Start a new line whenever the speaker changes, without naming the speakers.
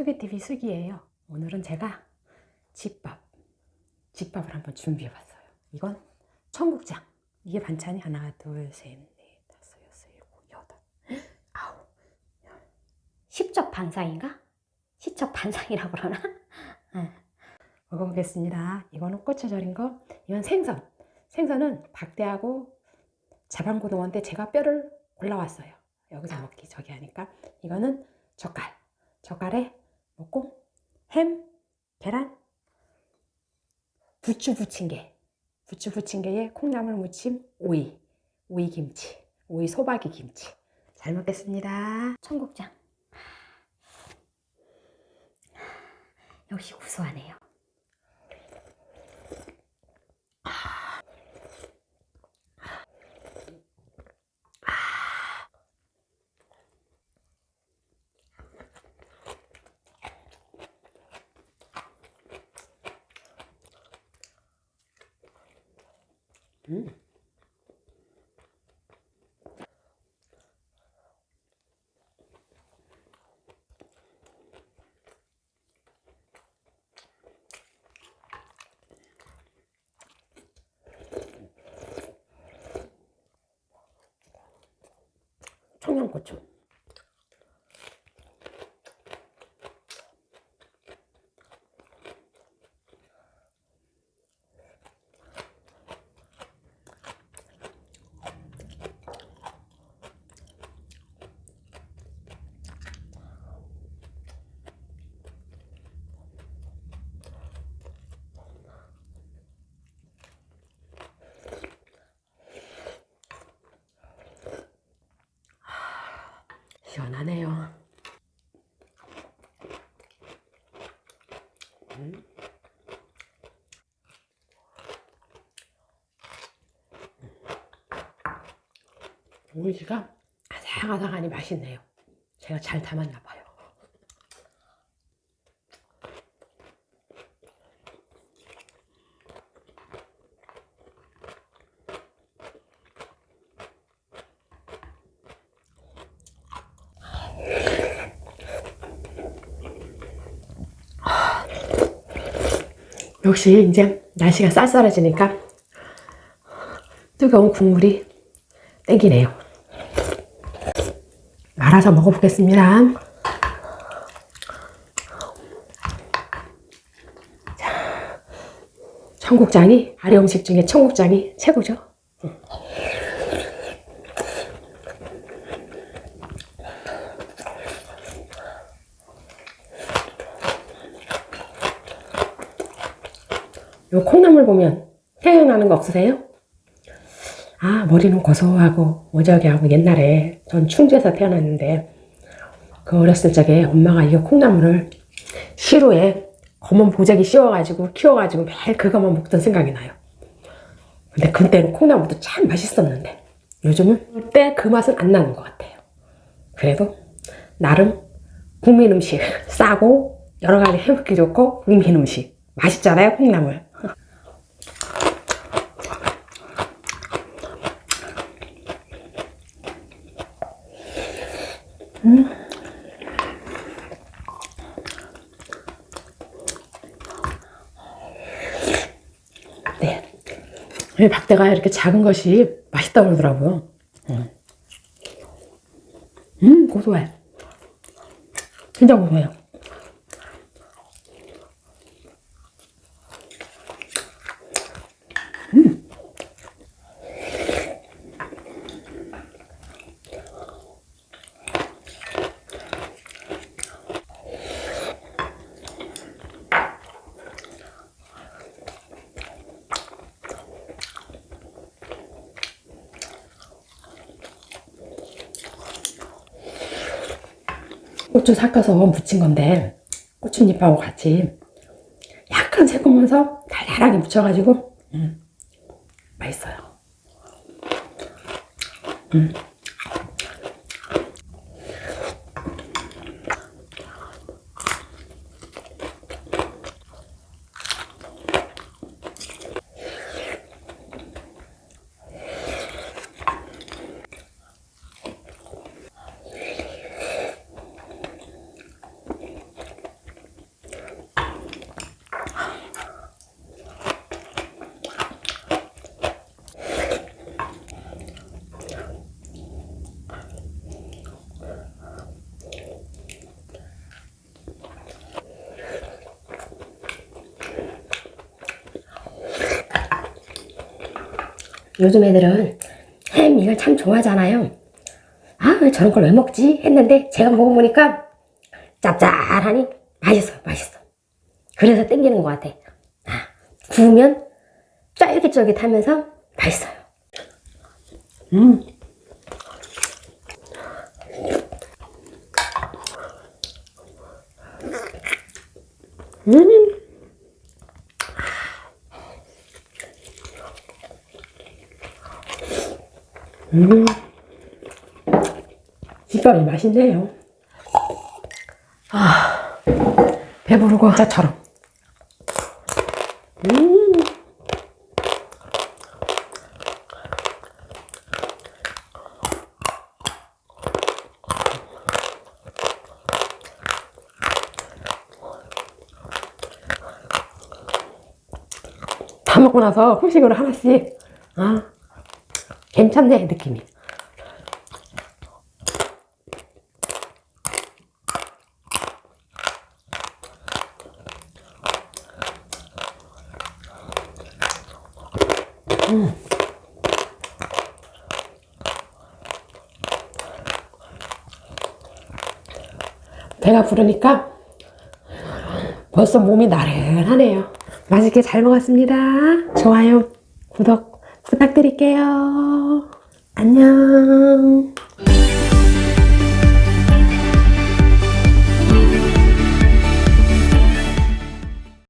수기TV 수기예요. 오늘은 제가 집밥, 집밥을 한번 준비해봤어요. 이건 청국장. 이게 반찬이 하나, 둘, 셋, 넷, 다섯, 반상인가? 십적 반상이라고 그러나? 네. 먹어보겠습니다. 이거는 고추 절인 거. 이건 생선. 생선은 박대하고 자방고등어인데 제가 뼈를 골라왔어요. 여기서 먹기 저기 하니까. 이거는 젓갈. 젓갈에 먹고 햄, 계란, 부추 부침개. 부추 부침개에 콩나물 무침, 오이. 오이 김치. 오이 소박이 김치. 잘 먹겠습니다. 청국장. 역시 구수하네요. 음. 청양고추. 시원하네요. 음. 오이지가 아삭아삭하니 맛있네요. 제가 잘 담았나 봐요. 역시 이제 날씨가 쌀쌀해지니까 뜨거운 국물이 땡기네요. 말아서 먹어보겠습니다. 자, 청국장이 아리 음식 중에 청국장이 최고죠. 요 콩나물 보면 생각나는 거 없으세요? 아, 머리는 고소하고 무적이하고 옛날에 전 충주에서 태어났는데 그 어렸을 적에 엄마가 이 콩나물을 시루에 검은 보자기 씌워가지고 키워가지고 매일 그것만 먹던 생각이 나요. 근데 그때는 콩나물도 참 맛있었는데 요즘은 그때 그 맛은 안 나는 것 같아요. 그래도 나름 국민 음식 싸고 여러 가지 해먹기 좋고 국민 음식 맛있잖아요 콩나물. 네. 이 박대가 이렇게 작은 것이 맛있다고 그러더라고요. 음, 음 고소해. 진짜 고소해요. 고추 삭혀서 무친 건데 고추잎하고 같이 약간 새콤면서 달달하게 묻혀가지고 음, 맛있어요. 음. 요즘 애들은 햄 이걸 참 좋아하잖아요. 아, 왜 저런 걸 왜 먹지? 했는데 제가 먹어보니까 짭짤하니 맛있어, 맛있어. 그래서 땡기는 것 같아. 아, 구우면 쫄깃쫄깃하면서 맛있어요. 음. 음. 음. 집밥이 맛있네요. 아, 배부르고 짜처럼. 음. 다 먹고 나서 후식으로 하나씩, 아, 괜찮네, 느낌이. 배가 부르니까 벌써 몸이 나른하네요. 맛있게 잘 먹었습니다. 좋아요, 구독 부탁드릴게요. 안녕.